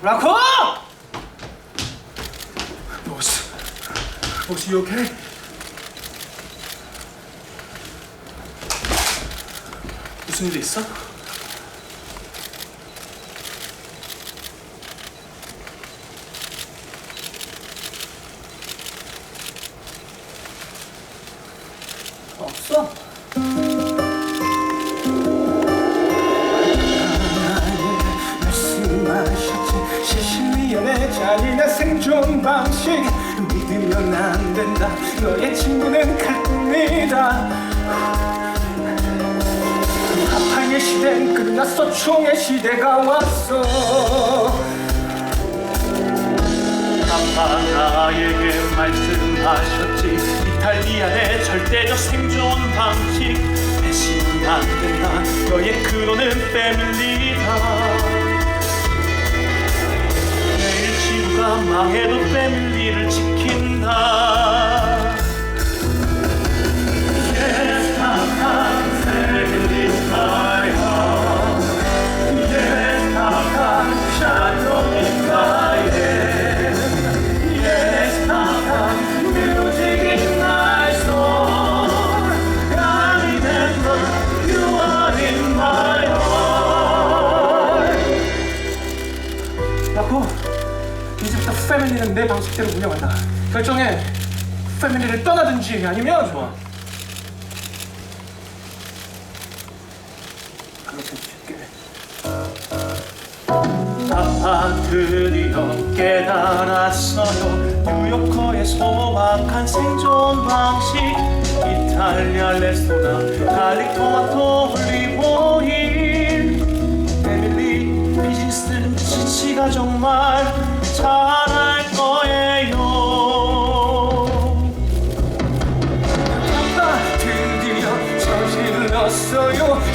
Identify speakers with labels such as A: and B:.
A: 라코! 보스, 보스, you okay? 무슨 일 있어? 없어. 잔인한 생존 방식. 믿으면 안 된다. 너의 친구는 칼꿈이다. 합항의 시대는 끝났어. 총의 시대가 왔어.
B: 아빠 나에게 말씀하셨지. 이탈리안의 절대적 생존 방식. 배신은 안 된다. 너의 근원은 패밀리다 망해도 패밀리를 지킨다
A: 라고 이제부터 패밀리는 내 방식대로 운영한다. 결정해. 패밀리를 떠나든지 아니면 좋아. 그렇게 줄게.
B: 아빠 드디어 깨달았어요. 뉴요커의 소박한 생존 방식. 이탈리아 레스토랑 갈릭 토마토 you.